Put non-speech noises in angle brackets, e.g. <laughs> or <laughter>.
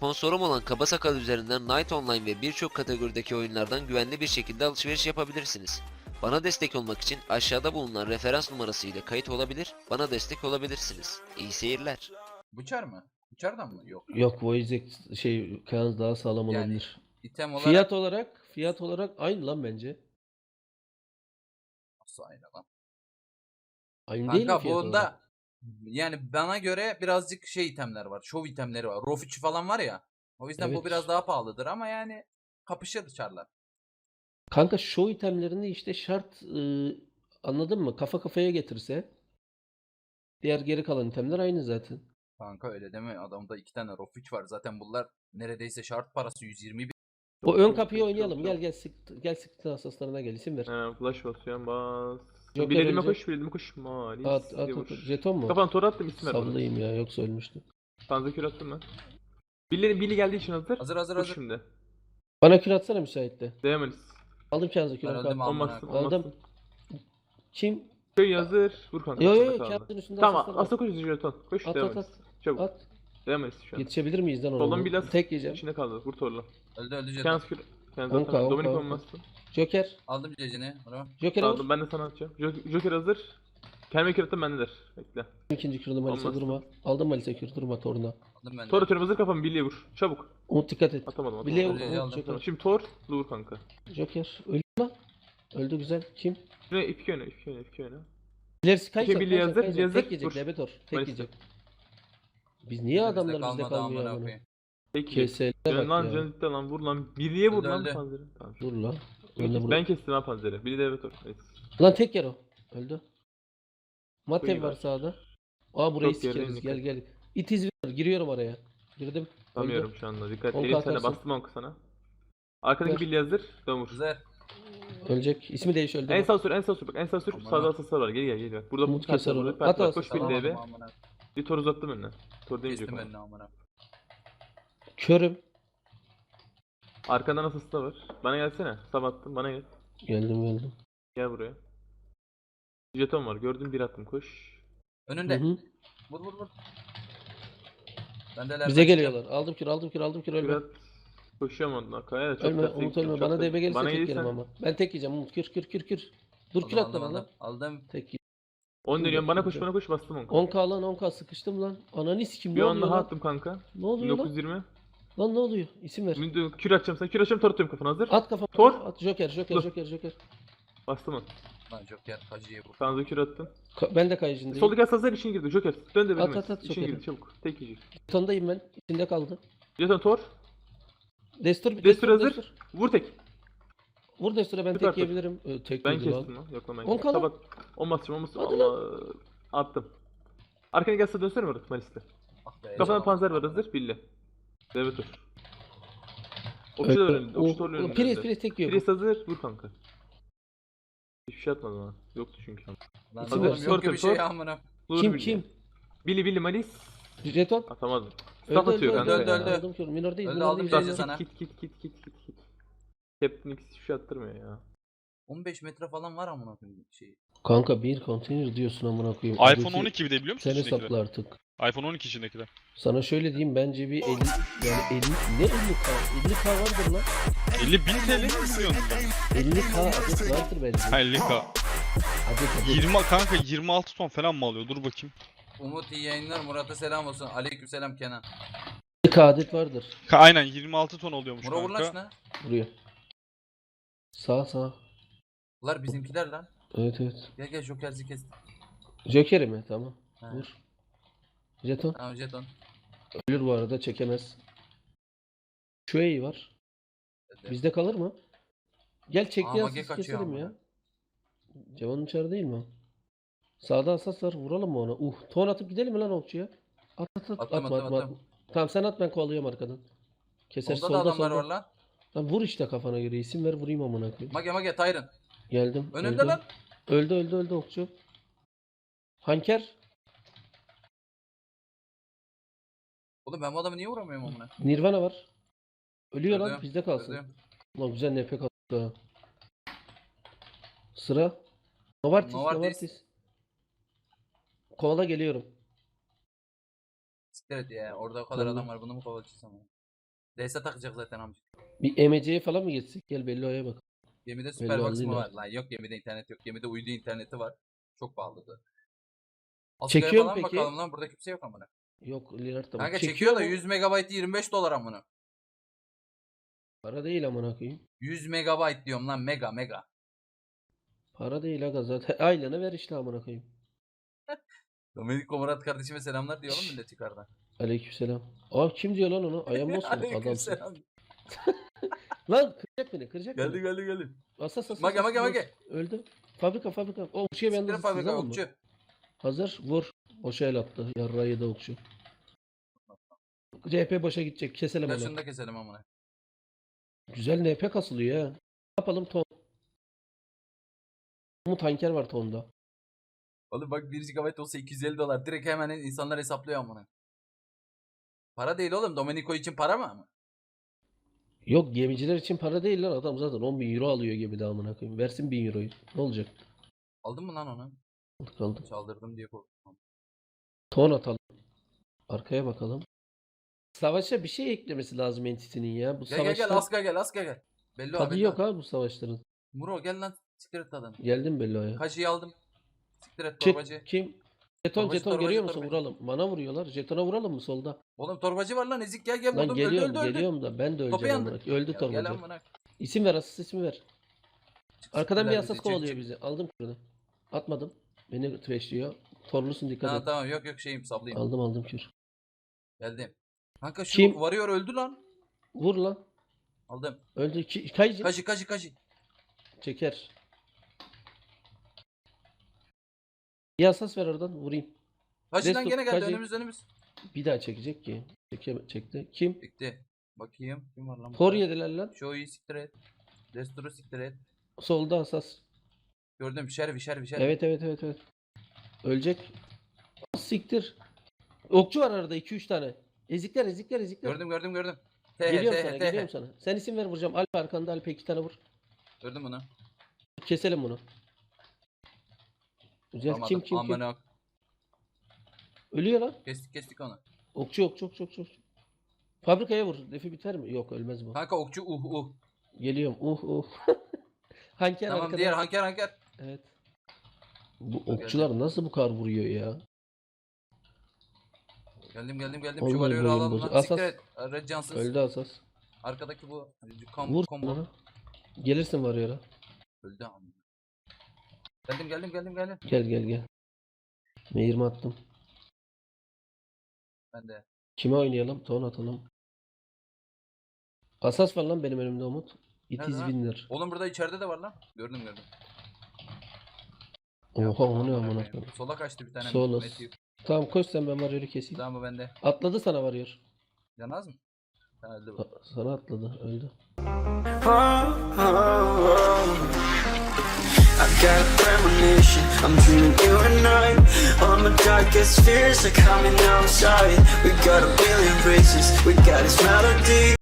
Sponsorum olan Kaba Sakal üzerinden Night Online ve birçok kategorideki oyunlardan güvenli bir şekilde alışveriş yapabilirsiniz. Bana destek olmak için aşağıda bulunan referans numarası ile kayıt olabilir, bana destek olabilirsiniz. İyi seyirler. Bıçar mı? Bıçardan mı? Yok. Yok Voizek şey Kayan daha sağlam Yani olabilir. İtem olarak Fiyat olarak fiyat olarak aynı lan bence. Nasıl aynı lan? Aynı değil mi Kanka fiyat olarak? bunda yani bana göre birazcık şey itemler var. Şov itemleri var. Rofiçi falan var ya. O yüzden bu Evet. biraz daha pahalıdır ama yani kapışır çarlar. Kanka show itemlerini işte şart ıı, anladın mı? Kafa kafaya getirse diğer geri kalan itemler aynı zaten. Kanka öyle deme. Adamda iki tane Rofiç var. Zaten bunlar neredeyse şart parası 120 bin. O ön kapıyı oynayalım. Gel gel sık gel sık asaslarına gel isim ver. He, flash basıyorum bas. Joker Bileğime ölecek. koş, bileğime koş. Malis. At at at. Jeton mu? Kafana tor attım isim ver. Sallayayım ya yoksa ölmüştüm. Fazla kür attım ben. Billy, Billy geldiği için hazır. Hazır hazır Vur hazır. şimdi. Bana kür atsana müsaitte. Devam Aldım kendinize kür. Ben at. öldüm Olmazsın, olmazsın. Kim? Köy hazır. Vur kanka. Yo yo yo üstünde Tamam, asa koş jeton. Koş, At, at, et. Çabuk. At. Et şu an. Yetişebilir miyiz lan ona? Soldan bir las. Tek yiyeceğim. İçinde kaldı. Vur torla. Öldü öldü jeton. Kendiniz kür. Kendiniz Onka, atın. onka, Dominik onka. olmazsın. Joker. Aldım cecini. Bro. Joker'e vur. Aldım ben de sana atacağım. Jo- Joker hazır. Kendime kür attım bendedir. Bekle. İkinci kürünü Malis'e Olmaz. durma. Aldım Malis'e kür durma toruna. Aldım ben de. Tor atıyorum hazır kafamı Billy'e vur. Çabuk. Umut dikkat et. Atamadım atamadım. Bile Umut aldım. Joker. Tamam, Şimdi Thor, vur kanka. Joker. Öldü lan. Öldü güzel. Kim? Şuraya iki öne, iki öne, iki öne. İlerisi kayacak. Birliği kayacak, hazır, kayacak. hazır. Tek yiyecek Vur. Lebetor. Tek Malis'te. yiyecek. Biz niye Bizde adamlar bizde kalmadı kalmıyor amına amına? koyayım. Peki. Can bak lan, ya. lan, vur lan. Birliğe vur Öldü, lan öldü. panzeri. Tamam. Dur lan. Ben, Önde kes- vur. ben kestim ha panzeri. Biri de evet ol. Evet. Lan tek yer o. Öldü. Matev Kuyu var var. sağda. Aa burayı Çok gerideyim, sikeriz. Gel dikkat. gel. İtiz ver. Giriyorum araya. Girdim. Tutamıyorum şu anda. Dikkat. Onka Elim sana atarsın. bastım onka sana. Arkadaki Ver. Billy hazır. Dön vur. Güzel. Ölecek. İsmi değiş öldü. En sağ sür, en sağ sür bak. En sağ sür. Aman Sağda ha. asaslar var. Gel gel gel. Burada Umut keser pert At. Koş Billy'e be. Tamam, amına. Bir tor uzattım önüne. Tor demeyecek Kestim o. önüne amına. Körüm. Arkandan asası da var. Bana gelsene. Sab attım. Bana gel. Geldim geldim. Gel buraya. Jeton var. Gördüm bir attım. Koş. Önünde. Hı hı. Vur vur vur. Ben de Bize geliyorlar. Aldım kür aldım kür aldım kür Bir ölme. at. Koşuyorum ondan. Kaya da çok Ölme Umut ölme. çok Bana destek- DB gelirse Bana tek yerim ama. Ben tek yiyeceğim Umut kür kür kür kür. Dur kür atla aldım, bana. Aldım. Tek 10 dönüyorum. Bana koş bana koş bastım 10. 10k lan 10k sıkıştım lan. Ananı sikim Bir ne 10 oluyor daha lan? attım kanka. Ne oluyor lan? 1920. Lan ne oluyor? İsim ver. Şimdi kür atacağım sana. Kür atacağım tor atıyorum kafana hazır. At kafama. Tor. At Joker Joker Dur. Joker Joker. Bastım onu. Lan Joker hacıya vur. Sana da kür attım. Ka- ben de kayıcındayım. Soldaki asaslar için girdi. Joker. Dön de At, benim. at, at, İçin Joker'i. girdi çabuk. Tek yiyecek. Tondayım ben. İçinde kaldı. Jeton tor. Destur Destur Destur hazır. Destur. Vur tek. Vur Destur'a ben Süper tek top. yiyebilirim. Ee, tek Ben yedi lan. kestim lan. Yok lan ben On kestim. kala. Sabah 10 basacağım 10 basacağım. Hadi Allah. Attım. Arkana gelse dönsene mi orası Malis'te? Ah be. Kafana panzer var hazır. Billy. Evet dur. Okçu da önünde. Okçu da önünde. Priz Priz tek yiyor. bu. Priz hazır. Vur kanka. Hiçbir şey atmadı bana. Yoktu çünkü. Lan Hazır. oğlum yok ki bir şey amına. Kim kim? Billy Billy Malis. Jeton. Atamadım. Staff atıyor öldü, kanka. öldü, öldü. Aldım kür. Minor değil. Öldü, aldım Minor. sana. Kit kit kit kit kit kit. Captain X hiçbir şey attırmıyor ya. 15 metre falan var amına koyayım şey. Kanka bir konteyner diyorsun amına koyayım. iPhone Öteki 12 bir de biliyor musun Sen hesapla artık. iPhone 12 içindekiler. Sana şöyle diyeyim bence bir 50 yani 50 ne 50k 50k vardır lan. 50 bin TL mi biliyorsun? 50k adet vardır bence. Ha 50k. Adet adet. 20 kanka 26 ton falan mı alıyor? Dur bakayım. Umut iyi yayınlar. Murat'a selam olsun. Aleykümselam Kenan. 50k adet vardır. Ka- aynen 26 ton oluyormuş Mura vur lan kanka. şuna. Buraya. Sağ sağ. Bunlar bizimkiler lan. Evet evet. Gel gel Joker'zi kes. Joker'i mi? Tamam. Ha. Vur. Jeton. Tamam jeton. Ölür bu arada çekemez. Şu iyi var. Bizde kalır mı? Gel asas kaçıyor keselim ama. ya. Cevan'ın içeride değil mi? Sağda asas var. Vuralım mı ona? Uh. Ton atıp gidelim mi lan okçuya? At at at. Atma atma. attım. Tamam sen at ben kovalıyorum arkadan. Keser Solda solda da adamlar solda. var lan. Lan vur işte kafana göre. isim ver vurayım amına koyayım. Mage mage Tyron. Geldim. Önünde öldü. lan. Öldü öldü öldü okçu. Hanker. Oğlum ben bu adamı niye vuramıyorum amına? Nirvana var. Ölüyor lan bizde kalsın. Öldü. Ulan güzel NP kaldı. ha. Sıra. Novartis, Novartis. Novartis. Kovala geliyorum. Siktir et ya. Orada o kadar Kovala. adam var. Bunu mu kovalayacağız ama? DS takacak zaten amca. Bir EMC'ye falan mı geçsek? Gel Bello'ya bak. Gemide Superbox mı ya. var? Lan yok gemide internet yok. Gemide uydu interneti var. Çok pahalıdı. Askıya Çekiyor mu falan peki? bakalım lan burada kimse yok amına. Yok Lillard da. Kanka çekiyor, da mu? 100 megabayt 25 dolar amına. Para değil amına koyayım. 100 megabayt diyorum lan mega mega. Para değil aga zaten. <laughs> Aylana ver işte amına koyayım. <laughs> Domenico Murat kardeşime selamlar diyor oğlum millet yukarıdan. Aleykümselam. Aa kim diyor lan onu? <laughs> Ayağım nasıl adamsın? Aleykümselam. Lan kıracak beni kıracak Geldi beni. geldi geldi. Asas asas. Mage asas, mage vur. mage. Öldü. Fabrika fabrika. O okçuya ben de Siktir fabrika okçu. Hazır vur. Boşa el attı. Yarrayı da okçu. CHP boşa gidecek. Keselim onu. şunu da keselim amına. Güzel NP kasılıyor ya. Ne yapalım ton. Bu tanker var tonda. Oğlum bak 1 GB olsa 250 dolar. Direkt hemen insanlar hesaplıyor amına. Para değil oğlum. Domenico için para mı ama? Yok gemiciler için para değil lan. Adam zaten 10 bin euro alıyor gemide amına koyayım. Versin 1000 euroyu. Ne olacak? Aldın mı lan onu? Kaldı. Çaldırdım diye korktum. Ton atalım. Arkaya bakalım. Savaşa bir şey eklemesi lazım Entity'nin ya. Bu Gel gel savaşta gel Aska gel Aska gel. Belli o tadı yok ha bu savaşların. Muro gel lan. Siktir et tadını. Geldim Bello'ya. Kaşıyı aldım. Siktir et Çık. torbacı. Kim? Jeton Torbacı, jeton torbacı, görüyor musun? torbacı. Vuralım. Bana vuruyorlar. Jetona vuralım mı solda? Oğlum torbacı var lan ezik gel gel Lan vurdum geliyorum öldü öldü öldü. geliyorum da ben de Topu öleceğim yandı. amına. Öldü Ya Gel torbacı. İsim ver asist ismi ver. Arkadan bir Siktirler asas çık, kovalıyor çık. bizi. Aldım kürünü. Atmadım. Beni trashliyor. Torlusun dikkat Ha, et. tamam yok yok şeyim sablayayım. Aldım aldım kür. Geldim. Kanka şu Kim? varıyor öldü lan. Vur lan. Aldım. Öldü. Ki, kayıcı. Kaşı kaşı kaşı. Çeker. Bir asas ver oradan vurayım. Kaşıdan Destur, gene geldi kaşı. önümüz önümüz. Bir daha çekecek ki. Çeke, çekti. Kim? Bitti. Bakayım kim var lan? Kor burada? yediler lan. Show siktir et. Destur'u siktir et. Solda asas. Gördüm şervi şervi şervi. Evet evet evet evet. Ölecek. Siktir. Okçu var arada 2-3 tane. Ezikler ezikler ezikler. Gördüm gördüm gördüm. T Geliyorum sana, geliyorum sana. Sen isim ver vuracağım. Alp arkanda Alp iki tane vur. Gördüm bunu. Keselim bunu. Güzel kim Almadım. kim kim? Amına. Ölüyor lan. Kestik kestik onu. Okçu okçu okçu okçu. okçu. Fabrikaya vur. Defi biter mi? Yok ölmez bu. Kanka okçu uh uh. Geliyorum. Uh uh. <laughs> Hanker Tamam arkada. diğer hanker hanker. Evet. Bu okçular nasıl bu kadar vuruyor ya? Geldim geldim geldim. Şu varıyor boyun alalım bozu. lan. Siktir Asas. et. Red Johnson. Öldü asas. Arkadaki bu. Kom Vur combo. bana. Gelirsin var ya. Öldü amına. Geldim geldim geldim geldim. Gel gel gel. Meyirmi attım. Ben de. Kime oynayalım? Ton atalım. Asas var lan benim önümde Umut. It Nerede is lan? winner. Oğlum burada içeride de var lan. Gördüm gördüm. Oha o ne Amına koyayım. Sola kaçtı bir tane. Solos. Matthew. Tamam koş sen ben varyoru keseyim. Tamam bu bende. Atladı sana varıyor. Yanaz mı? Sen öldü bu. Sa- Sana atladı. Öldü. I got a premonition, I'm dreaming you and I All my darkest fears are coming outside We got a billion races, we got this melody